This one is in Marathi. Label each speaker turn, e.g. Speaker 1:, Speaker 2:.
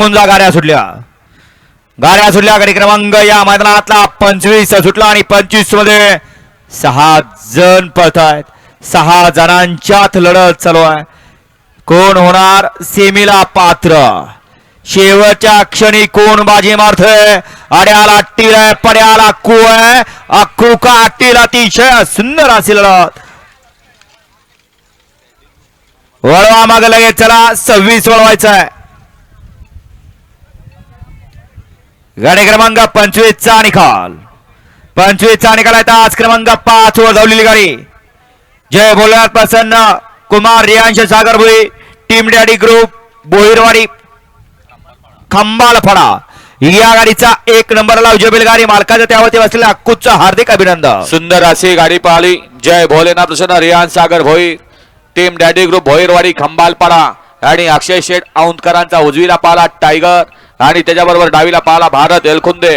Speaker 1: गुंजा गाड्या सुटल्या. गाड्या सुटल्या गाडी क्रमांक या मैदानातला पंचवीस सुटला आणि पंचवीसमध्ये सहा जण पळत आहेत. सहा जणांच्यात लढत चालू आहे. कोण होणार? सेमीला पात्र. शेवटच्या क्षणी कोण बाजी मारतोय? अड्याला टील आहे पड्याला कू आहे. अक्कू का अट्टीला अतिशय सुंदर अशी लढत. वळवा माग लगेच चला सव्वीस वळवायचा आहे. गाडी क्रमांक पंचवीसचा निकाल. पंचवीसचा निकाल आहे आज क्रमांक पाच वर धावलेली गाडी. जय भोलेनाथ प्रसन्न Kumar Riyansh Sagar Bhui team daddy group Bohirwadi Khambalpada. या गाडीचा एक नंबरला उजबेल गाडी मालकाच्या त्यावरती बसलेल्या अक्कूचं हार्दिक अभिनंदन.
Speaker 2: सुंदर अशी गाडी पाहिली. जय भोलेनाथ प्रसन्न Riyan Sagar Bhoi team daddy group Bhoirwadi Khambalpada आणि अक्षय शेठ औंदकरांचा उजवीला पाला टायगर. आणि त्याच्याबरोबर डावीला पाला भारत एलखुंदे.